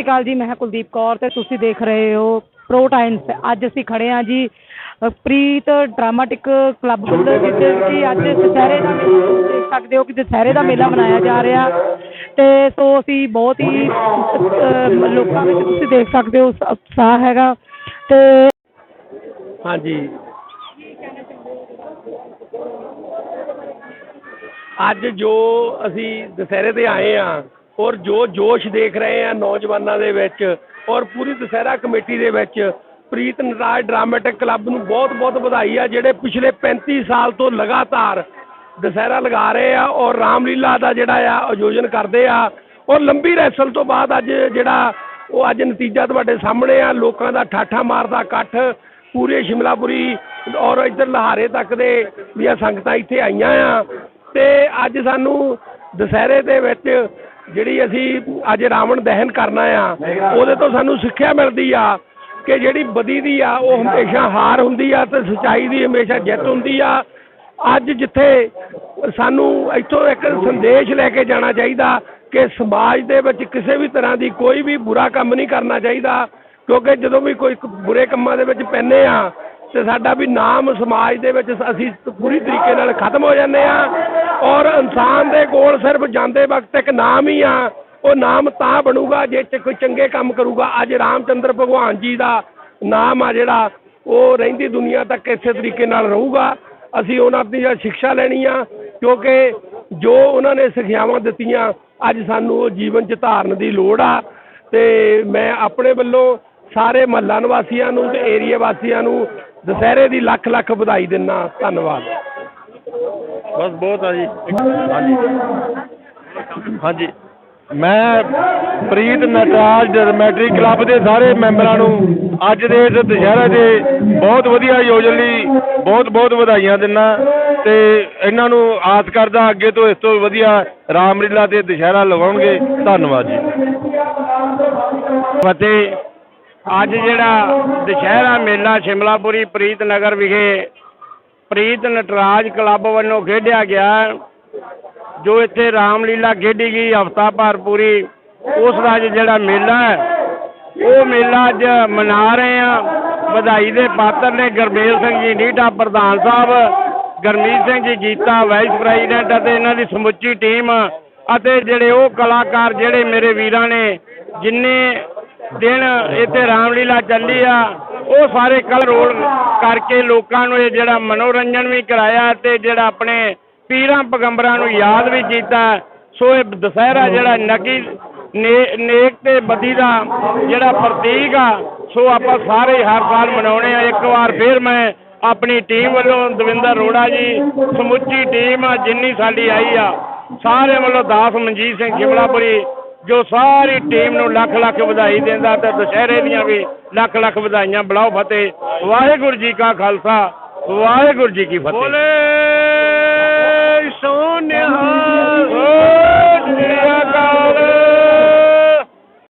ਸ਼੍ਰੀ ਅਕਾਲ ਜੀ ਮੈਂ ਕੁਲਦੀਪ ਕੌਰ ਤੇ ਤੁਸੀਂ ਦੇਖ ਰਹੇ ਹੋ ਪ੍ਰੋ ਟਾਈਮਸ ਅੱਜ ਅਸੀਂ ਖੜੇ ਹਾਂ ਜੀ ਪ੍ਰੀਤ ਡਰਾਮਾਟਿਕ ਕਲੱਬ ਵੱਲੋਂ ਜਿੱਥੇ ਕਿ ਅੱਜ ਦੁਸਹਿਰੇ ਦਾ ਦੇਖ ਸਕਦੇ ਹੋ ਕਿ ਦੁਸਹਿਰੇ ਦਾ ਮੇਲਾ ਮਨਾਇਆ ਜਾ ਰਿਹਾ। ਤੇ ਸੋ ਅਸੀਂ ਬਹੁਤ ਹੀ ਲੋਕਾਂ ਵਿੱਚ ਤੁਸੀਂ ਦੇਖ ਸਕਦੇ ਹੋ ਉਤਸ਼ਾ- ਉਤਸ਼ਾਹ ਹੈਗਾ। ਤੇ ਹਾਂਜੀ। ਅੱਜ ਜੋ ਅਸੀਂ ਦੁਸਹਿਰੇ ਤੇ ਆਏ ਆ ਔਰ ਜੋ ਜੋਸ਼ ਦੇਖ ਰਹੇ ਆ ਨੌਜਵਾਨਾਂ ਦੇ ਵਿੱਚ ਔਰ ਪੂਰੀ ਦੁਸਹਿਰਾ ਕਮੇਟੀ ਦੇ ਵਿੱਚ ਪ੍ਰੀਤ ਨਰਾਜ ਡਰਾਮੈਟਿਕ ਕਲੱਬ ਨੂੰ ਬਹੁਤ-ਬਹੁਤ ਵਧਾਈ ਆ, ਜਿਹੜੇ ਪਿਛਲੇ 35 ਸਾਲ ਤੋਂ ਲਗਾਤਾਰ ਦੁਸਹਿਰਾ ਲਗਾ ਰਹੇ ਆ ਔਰ ਰਾਮਲੀਲਾ ਦਾ ਜਿਹੜਾ ਆ ਆਯੋਜਨ ਕਰਦੇ ਆ ਔਰ ਲੰਬੀ ਰੈਸਲ ਤੋਂ ਬਾਅਦ ਅੱਜ ਜਿਹੜਾ ਉਹ ਅੱਜ ਨਤੀਜਾ ਤੁਹਾਡੇ ਸਾਹਮਣੇ ਆ, ਲੋਕਾਂ ਦਾ ਠਾਠਾ ਮਾਰਦਾ ਇਕੱਠ, ਪੂਰੇ ਸ਼ਿਮਲਾਪੁਰੀ ਔਰ ਇੱਧਰ ਲਹਾਰੇ ਤੱਕ ਦੇ ਦੀਆਂ ਸੰਗਤਾਂ ਇੱਥੇ ਆਈਆਂ ਆ। ਤੇ ਅੱਜ ਸਾਨੂੰ ਦੁਸਹਿਰੇ ਦੇ ਵਿੱਚ ਜਿਹੜੀ ਅਸੀਂ ਅੱਜ ਰਾਵਣ ਦਹਨ ਕਰਨਾ ਆ, ਉਹਦੇ ਤੋਂ ਸਾਨੂੰ ਸਿੱਖਿਆ ਮਿਲਦੀ ਆ ਕਿ ਜਿਹੜੀ ਬਦੀ ਦੀ ਆ, ਉਹ ਹਮੇਸ਼ਾ ਹਾਰ ਹੁੰਦੀ ਆ ਤੇ ਸਚਾਈ ਦੀ ਹਮੇਸ਼ਾ ਜਿੱਤ ਹੁੰਦੀ ਆ। ਅੱਜ ਜਿੱਥੇ ਸਾਨੂੰ ਇੱਥੋਂ ਇੱਕ ਸੰਦੇਸ਼ ਲੈ ਕੇ ਜਾਣਾ ਚਾਹੀਦਾ ਕਿ ਸਮਾਜ ਦੇ ਵਿੱਚ ਕਿਸੇ ਵੀ ਤਰ੍ਹਾਂ ਦੀ ਕੋਈ ਵੀ ਬੁਰਾ ਕੰਮ ਨਹੀਂ ਕਰਨਾ ਚਾਹੀਦਾ, ਕਿਉਂਕਿ ਜਦੋਂ ਵੀ ਕੋਈ ਬੁਰੇ ਕੰਮਾਂ ਦੇ ਵਿੱਚ ਪੈਂਦੇ ਆ ਤੇ ਸਾਡਾ ਵੀ ਨਾਮ ਸਮਾਜ ਦੇ ਵਿੱਚ ਅਸੀਂ ਪੂਰੀ ਤਰੀਕੇ ਨਾਲ ਖਤਮ ਹੋ ਜਾਂਦੇ ਆ ਔਰ ਇਨਸਾਨ ਦੇ ਕੋਲ ਸਿਰਫ ਜਾਂਦੇ ਵਕਤ ਇੱਕ ਨਾਮ ਹੀ ਆ। ਉਹ ਨਾਮ ਤਾਂ ਬਣੂਗਾ ਜੇ ਚ ਕੋਈ ਚੰਗੇ ਕੰਮ ਕਰੂਗਾ। ਅੱਜ ਰਾਮਚੰਦਰ ਭਗਵਾਨ ਜੀ ਦਾ ਨਾਮ ਆ ਜਿਹੜਾ, ਉਹ ਰਹਿੰਦੀ ਦੁਨੀਆ ਤੱਕ ਇਸੇ ਤਰੀਕੇ ਨਾਲ ਰਹੂਗਾ। ਅਸੀਂ ਉਹਨਾਂ ਦੀ ਸਿੱਖਿਆ ਲੈਣੀ ਆ, ਕਿਉਂਕਿ ਜੋ ਉਹਨਾਂ ਨੇ ਸਿੱਖਿਆਵਾਂ ਦਿੱਤੀਆਂ, ਅੱਜ ਸਾਨੂੰ ਉਹ ਜੀਵਨ ਚ ਧਾਰਨ ਦੀ ਲੋੜ ਆ। ਤੇ ਮੈਂ ਆਪਣੇ ਵੱਲੋਂ ਸਾਰੇ ਮਹੱਲਾ ਨਿਵਾਸੀਆਂ ਨੂੰ ਤੇ ਏਰੀਆ ਵਾਸੀਆਂ ਨੂੰ ਦੁਸਹਿਰੇ ਦੀ ਲੱਖ ਲੱਖ ਵਧਾਈ ਦਿੰਦਾ, ਧੰਨਵਾਦ। ਬਸ ਬਹੁਤ ਆ ਜੀ। ਹਾਂਜੀ। ਹਾਂਜੀ। ਮੈਂ ਪ੍ਰੀਤ ਨਟਰਾਜ ਡਰਮੈਟਰੀ ਕਲੱਬ ਦੇ ਸਾਰੇ ਮੈਂਬਰਾਂ ਨੂੰ ਅੱਜ ਦੇ ਇਸ ਦੁਸ਼ਹਿਰੇ ਦੇ ਬਹੁਤ ਵਧੀਆ ਆਯੋਜਨ ਲਈ ਬਹੁਤ ਬਹੁਤ ਵਧਾਈਆਂ ਦਿੰਦਾ ਤੇ ਇਹਨਾਂ ਨੂੰ ਆਸ ਕਰਦਾ ਅੱਗੇ ਤੋਂ ਇਸ ਤੋਂ ਵਧੀਆ ਰਾਮਲੀਲਾ ਤੇ ਦੁਸ਼ਹਿਰਾ ਲਗਾਉਣਗੇ ਧੰਨਵਾਦ ਜੀ। ਫਤਿਹ ਅੱਜ ਜਿਹੜਾ ਦੁਸ਼ਹਿਰਾ ਮੇਲਾ ਸ਼ਿਮਲਾਪੁਰੀ ਪ੍ਰੀਤ ਨਗਰ ਵਿਖੇ ਪ੍ਰੀਤ ਨਟਰਾਜ ਕਲੱਬ ਵੱਲੋਂ ਖੇਡਿਆ ਗਿਆ, ਜੋ ਇੱਥੇ ਰਾਮਲੀਲਾ ਖੇਡੀ ਗਈ, ਹਫਤਾ ਭਰ ਪੂਰੀ। ਉਸ ਦਾ ਅੱਜ ਜਿਹੜਾ ਮੇਲਾ ਹੈ, ਉਹ ਮੇਲਾ ਅੱਜ ਮਨਾ ਰਹੇ ਆ ਵਧਾਈ ਦੇ ਪਾਤਰ ਨੇ ਗੁਰਮੇਲ ਸਿੰਘ ਜੀ, ਨੀਟਾ ਪ੍ਰਧਾਨ ਸਾਹਿਬ, ਗਰਮੀਤ ਸਿੰਘ ਜੀ, ਗੀਤਾ, ਵਾਈਸ ਪ੍ਰੈਜ਼ੀਡੈਂਟ ਅਤੇ ਇਹਨਾਂ ਦੀ ਸਮੁੱਚੀ ਟੀਮ ਅਤੇ ਜਿਹੜੇ ਉਹ ਕਲਾਕਾਰ, ਜਿਹੜੇ ਮੇਰੇ ਵੀਰਾਂ ਨੇ, ਜਿੰਨੇ ਦਿਨ ਇੱਥੇ ਰਾਮਲੀਲਾ ਚੱਲੀ ਆ, ਉਹ ਸਾਰੇ ਕਲ ਰੋਲ ਕਰਕੇ ਲੋਕਾਂ ਨੂੰ ਇਹ ਜਿਹੜਾ ਮਨੋਰੰਜਨ ਵੀ ਕਰਾਇਆ ਤੇ ਜਿਹੜਾ ਆਪਣੇ ਪੀਰਾਂ ਪਗੰਬਰਾਂ ਨੂੰ ਯਾਦ ਵੀ ਕੀਤਾ। ਸੋ ਇਹ ਦੁਸਹਿਰਾ ਜਿਹੜਾ ਨਕੀ ਨੇਕ ਤੇ ਬਦੀ ਦਾ ਜਿਹੜਾ ਪ੍ਰਤੀਕ ਆ, ਸੋ ਆਪਾਂ ਸਾਰੇ ਹਰ ਸਾਲ ਮਨਾਉਣੇ ਆ। ਇੱਕ ਵਾਰ ਫਿਰ ਮੈਂ ਆਪਣੀ ਟੀਮ ਵੱਲੋਂ ਦਵਿੰਦਰ ਰੋੜਾ ਜੀ, ਸਮੁੱਚੀ ਟੀਮ ਆ ਜਿੰਨੀ ਸਾਡੀ ਆਈ ਆ। ਸਾਰੇ ਵੱਲੋਂ ਦਾਸ ਮਨਜੀਤ ਸਿੰਘ ਸ਼ਿਮਲਾਪੁਰੀ ਜੋ ਸਾਰੀ ਟੀਮ ਨੂੰ ਲੱਖ ਲੱਖ ਵਧਾਈ ਦਿੰਦਾ ਤੇ ਦੁਸ਼ਹਿਰੇ ਦੀਆਂ ਵੀ ਲੱਖ ਲੱਖ ਵਧਾਈਆਂ, ਬਲਾਓ ਫਤਿਹ। ਵਾਹਿਗੁਰੂ ਜੀ ਕਾ ਖਾਲਸਾ, ਵਾਹਿਗੁਰੂ ਜੀ ਕੀ ਫਤਿਹ। ਬੋਲੇ।